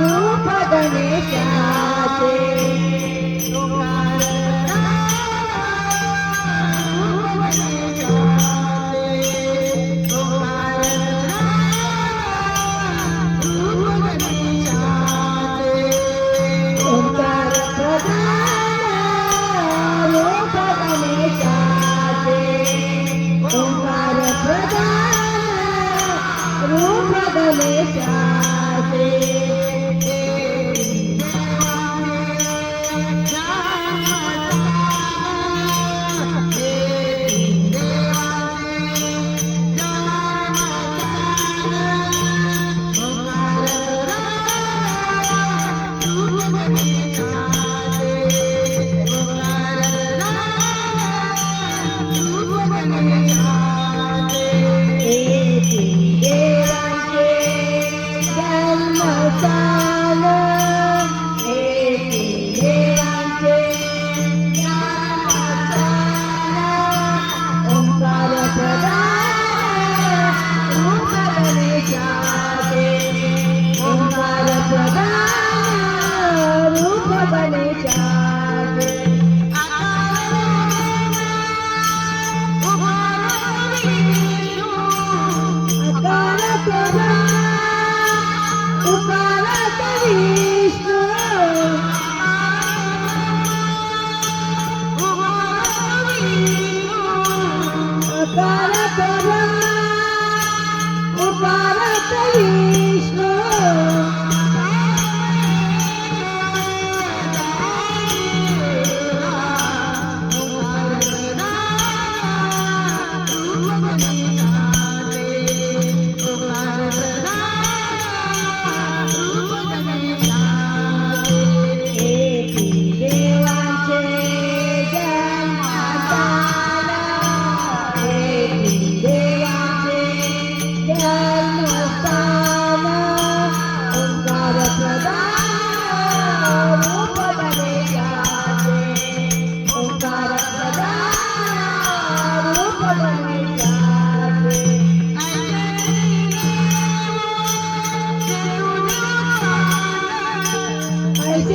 रूप गणेशाते pra adolescência.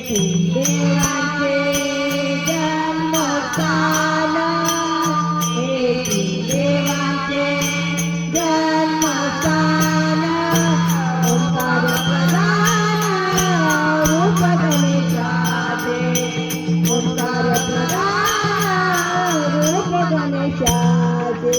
কুলে আছে জন্ম তালা হে কুলে আছে জন্ম তালা ওমকার প্রদান রূপ গণে যাবে ওমকার প্রদান রূপ গণে যাবে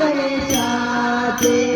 गणेशाचे